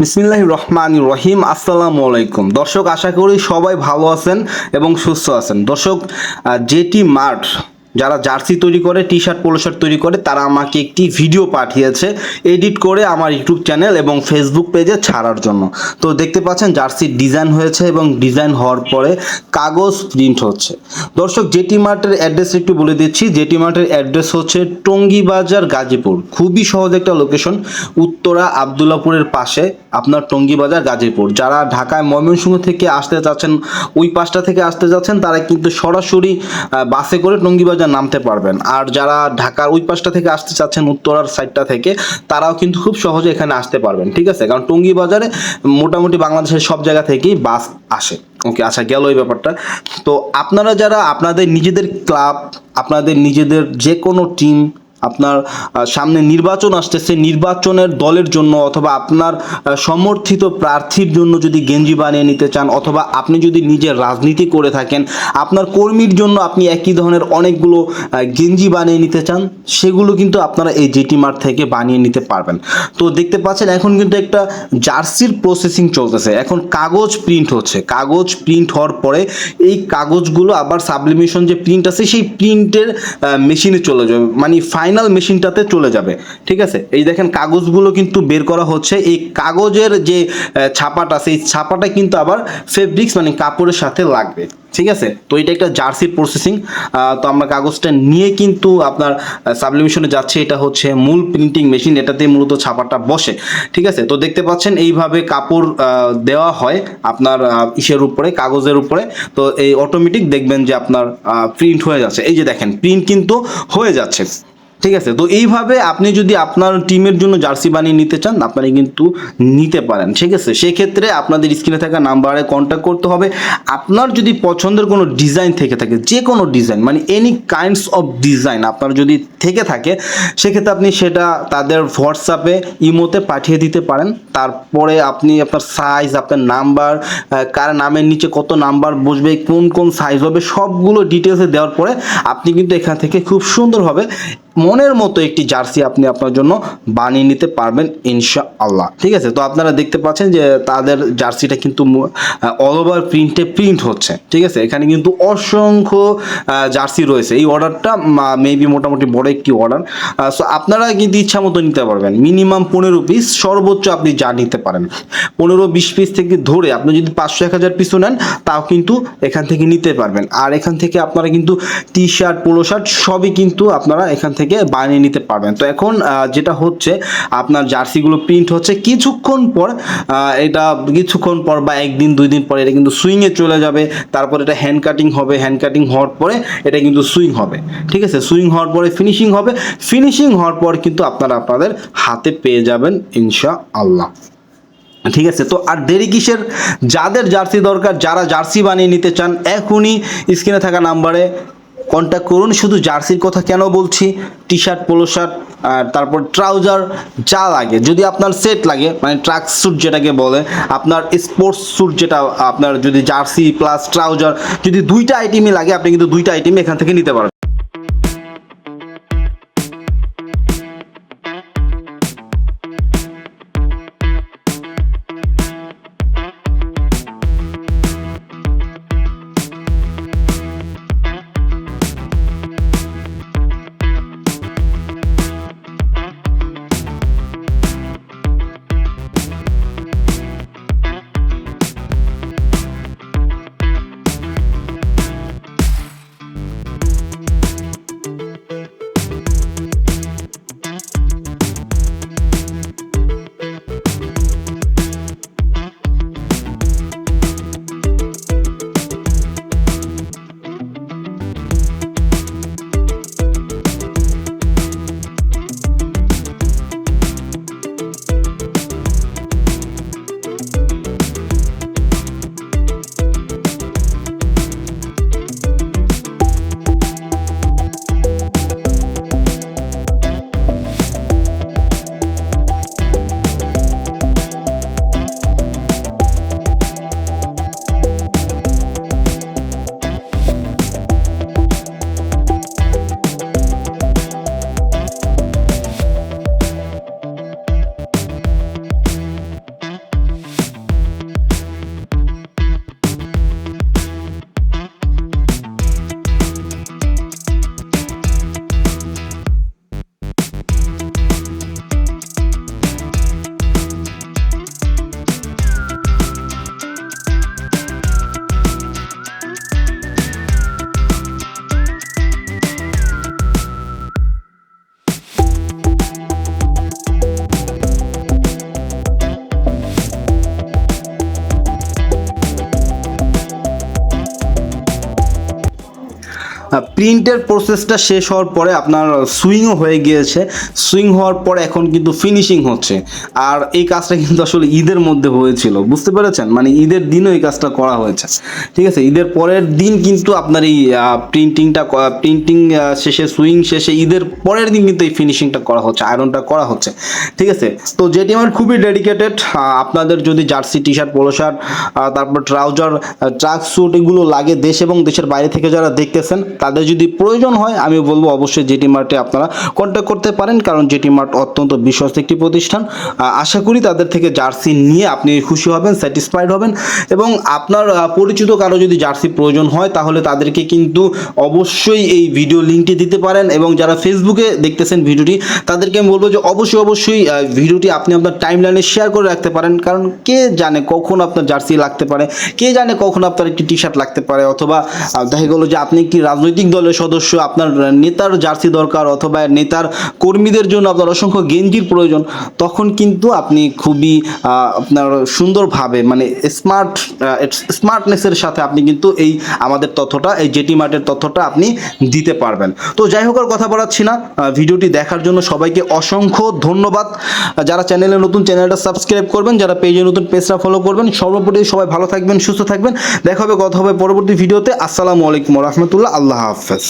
বিসমিল্লাহ রহমান রহিম আসসালামু আলাইকুম দর্শক, আশা করি সবাই ভালো আছেন এবং সুস্থ আছেন। দর্শক জেটি মার্ট যারা জার্সি তৈরি করে টি শার্ট পোলো শার্ট তৈরি করে, তারা আমাকে একটি ভিডিও পাঠিয়েছে এডিট করে আমার ইউটিউব চ্যানেল এবং ফেসবুক পেজে ছাড়ার জন্য। তো দেখতে পাচ্ছেন জার্সির ডিজাইন হয়েছে এবং ডিজাইন হওয়ার পরে কাগজ প্রিন্ট হচ্ছে। দর্শক জেটি মার্টের অ্যাড্রেস একটু বলে দিচ্ছি। জেটি মার্টের অ্যাড্রেস হচ্ছে টঙ্গী বাজার গাজীপুর। খুবই সহজ একটা লোকেশন উত্তরা আবদুল্লাপুরের পাশে আপনার টঙ্গী বাজার গাজীপুর। যারা ঢাকায় ময়মনসিংহ থেকে আসতে চাচ্ছেন, ওই পাশটা থেকে আসতে যাচ্ছেন তারা কিন্তু সরাসরি বাসে করে টঙ্গী বাজার নামতে পারবেন। আর যারা ঢাকার ওই পাশটা থেকে আসতে চাচ্ছেন, উত্তরার সাইডটা থেকে, তারাও কিন্তু খুব সহজে এখানে আসতে পারবেন, ঠিক আছে? কারণ টঙ্গী বাজারে মোটামুটি বাংলাদেশের সব জায়গা থেকেই বাস আসে। ওকে আচ্ছা গেল ওই ব্যাপারটা। তো আপনারা যারা, আপনাদের নিজেদের ক্লাব আপনাদের নিজেদের যে কোনো টিম আপনার সামনে নির্বাচন আসতেছে নির্বাচনের দলের জন্য অথবা আপনার সমর্থিত প্রার্থীর জন্য যদি গেঞ্জি বানিয়ে নিতে চান অথবা আপনি যদি নিজের রাজনীতি করে থাকেন, আপনার কর্মীর জন্য আপনি একই ধরনের অনেকগুলো গেঞ্জি বানিয়ে নিতে চান, সেগুলো কিন্তু আপনারা এই জেটি মার্ট থেকে বানিয়ে নিতে পারবেন। তো দেখতে পাচ্ছেন এখন কিন্তু একটা জার্সির প্রসেসিং চলতেছে। এখন কাগজ প্রিন্ট হচ্ছে। কাগজ প্রিন্ট হওয়ার পরে এই কাগজগুলো আবার সাবলিমেশন যে প্রিন্ট আছে, সেই প্রিন্টের মেশিনে চলে যাবে। মানে ফাইনাল মেশিনটাতে চলে যাবে। ঠিক আছে? এই দেখেন কাগজগুলো কিন্তু বের করা হচ্ছে। এই কাগজের যে ছাপাটা, সেই ছাপাটা কিন্তু আবার ফেব্রিক্স মানে কাপড়ের সাথে লাগবে। ঠিক আছে? তো এটা একটা জার্সির প্রসেসিং তো আমরা কাগজটা নিয়ে কিন্তু আপনার সাবলিমেশনে যাচ্ছে। এটা হচ্ছে মূল প্রিন্টিং মেশিন এটাতে মূলত ছাপাটা বসে। ঠিক আছে? তো দেখতে পাচ্ছেন এইভাবে কাপড় দেওয়া হয় আপনার ইসের উপরে, কাগজের উপরে। তো এই অটোমেটিক দেখবেন যে আপনার প্রিন্ট হয়ে যাচ্ছে। এই যে দেখেন প্রিন্ট কিন্তু হয়ে যাচ্ছে। ঠিক আছে? তো এইভাবে আপনি যদি আপনার টিমের জন্য জার্সি বানিয়ে নিতে চান, আপনারা কিন্তু নিতে পারেন, ঠিক আছে? সেক্ষেত্রে আপনাদের স্ক্রিনে থাকা নাম্বারে কন্ট্যাক্ট করতে হবে। আপনার যদি পছন্দের কোনো ডিজাইন থেকে থাকে যে কোনো ডিজাইন মানে এনি কাইন্ডস অফ ডিজাইন আপনার যদি থেকে থাকে, সেক্ষেত্রে আপনি সেটা তাদের হোয়াটসঅ্যাপে ইমোতে পাঠিয়ে দিতে পারেন। তারপরে আপনি আপনার সাইজ আপনার নাম্বার কার নামের নিচে কত নাম্বার বসবে, কোন কোন সাইজ হবে, সবগুলো ডিটেলসে দেওয়ার পরে আপনি কিন্তু এখান থেকে খুব সুন্দরভাবে মনের মতো একটি জার্সি আপনি আপনার জন্য বানিয়ে নিতে পারবেন ইনশা আল্লাহ ঠিক আছে? তো আপনারা দেখতে পাচ্ছেন যে তাদের জার্সিটা কিন্তু অল ওভার প্রিন্টে প্রিন্ট হচ্ছে। ঠিক আছে? এখানে কিন্তু অসংখ্য জার্সি রয়েছে। এই অর্ডারটা মেবি মোটামুটি বড় একটি অর্ডার। সো আপনারা কিন্তু ইচ্ছা মতো নিতে পারবেন। মিনিমাম পনেরো পিস সর্বোচ্চ আপনি যা নিতে পারেন। পনেরো, বিশ পিস থেকে ধরে আপনি যদি পাঁচশো, এক হাজার পিসও নেন, তাও কিন্তু এখান থেকে নিতে পারবেন। আর এখান থেকে আপনারা কিন্তু টি শার্ট পোলো শার্ট সবই কিন্তু আপনারা এখান থেকে বানিয়ে নিতে পারবেন। তো এখন যেটা হচ্ছে, আপনার জার্সিগুলো প্রিন্ট হচ্ছে। কিছুক্ষণ পর এটা কিছুক্ষণ পর বা একদিন দুই দিন পর এটা কিন্তু সুইংয়ে চলে যাবে। তারপর এটা হ্যান্ড কাটিং হবে। হ্যান্ড কাটিং হওয়ার পরে এটা কিন্তু সুইং হবে। ঠিক আছে? সুইং হওয়ার পরে ফিনিশিং হবে। ফিনিশিং হওয়ার পর কিন্তু আপনারা আপনাদের হাতে পেয়ে যাবেন ইনশা আল্লাহ ঠিক আছে? তো আর দেরি কিসের? যাদের জার্সি দরকার, যারা জার্সি বানিয়ে নিতে চান, এখনই স্ক্রিনে থাকা নাম্বারে কন্ট্যাক্ট করুন, শুধু জার্সির কথা কেন বলছি? টি শার্ট পোলো শার্ট আর তারপর ট্রাউজার যা লাগে। যদি আপনার সেট লাগে মানে ট্রাক স্যুট যেটাকে বলে, আপনার স্পোর্টস স্যুট যেটা, আপনার যদি জার্সি প্লাস ট্রাউজার যদি দুইটা আইটেমই লাগে, আপনি কিন্তু দুইটা আইটেম এখান থেকে নিতে পারবেন। প্রিন্টের প্রসেসটা শেষ হওয়ার পরে আপনার সুইংও হয়ে গিয়েছে। সুইং হওয়ার পরে এখন কিন্তু ফিনিশিং হচ্ছে। আর এই কাজটা কিন্তু আসলে ঈদের মধ্যে হয়েছিল, বুঝতে পেরেছেন? মানে ঈদের দিনও এই কাজটা করা হয়েছে। ঠিক আছে? ঈদের পরের দিন কিন্তু আপনার এই প্রিন্টিংটা প্রিন্টিং শেষে সুইং শেষে ঈদের পরের দিন কিন্তু এই ফিনিশিংটা করা হচ্ছে আয়রনটা করা হচ্ছে। ঠিক আছে? তো যেটি আমার খুবই ডেডিকেটেড আপনাদের যদি jersey T shirt polo shirt তারপর ট্রাউজার ট্রাক স্যুট এগুলো লাগে দেশ এবং দেশের বাইরে থেকে যারা দেখতেছেন তাদের যদি প্রয়োজন হয় আমি বলব অবশ্যই জেটি মার্টে আপনারা কন্ট্যাক্ট করতে পারেন। কারণ জেটি মার্ট অত্যন্ত বিশ্বস্ত একটি প্রতিষ্ঠান। আশা করি তাদের থেকে জার্সি নিয়ে আপনি খুশি হবেন স্যাটিসফাইড হবেন এবং আপনার পরিচিত কারও যদি জার্সি প্রয়োজন হয়, তাহলে তাদেরকে কিন্তু অবশ্যই এই ভিডিও লিঙ্কটি দিতে পারেন এবং যারা ফেসবুকে দেখতেছেন ভিডিওটি, তাদেরকে আমি বলব যে অবশ্যই অবশ্যই ভিডিওটি আপনি আপনার টাইম লাইনে শেয়ার করে রাখতে পারেন। কারণ কে জানে কখন আপনার জার্সি লাগতে পারে, কে জানে কখন আপনার একটি টি শার্ট লাগতে পারে অথবা দেখা গেলো যে আপনি একটি রাজনৈতিক দলের সদস্য, আপনার নেতার জার্সি দরকার অথবা নেতার কর্মীদের জন্য আপনার অসংখ্য গেঞ্জির প্রয়োজন, তখন কিন্তু আপনি খুবই আপনার সুন্দরভাবে মানে স্মার্ট স্মার্টনেসের সাথে আপনি কিন্তু এই আমাদের তথ্যটা, এই জেটি মার্টের তথ্যটা আপনি দিতে পারবেন। তো যাই হোক আর কথা বলাচ্ছি না ভিডিওটি দেখার জন্য সবাইকে অসংখ্য ধন্যবাদ। যারা চ্যানেলে নতুন, চ্যানেলটা সাবস্ক্রাইব করবেন, যারা পেজে নতুন, পেজটা ফলো করবেন সর্বোপরি সবাই ভালো থাকবেন, সুস্থ থাকবেন। দেখা হবে, কথা হবে পরবর্তী ভিডিওতে। আসসালামু আলাইকুম রহমতুল্লাহ আল্লাহ হাফেজ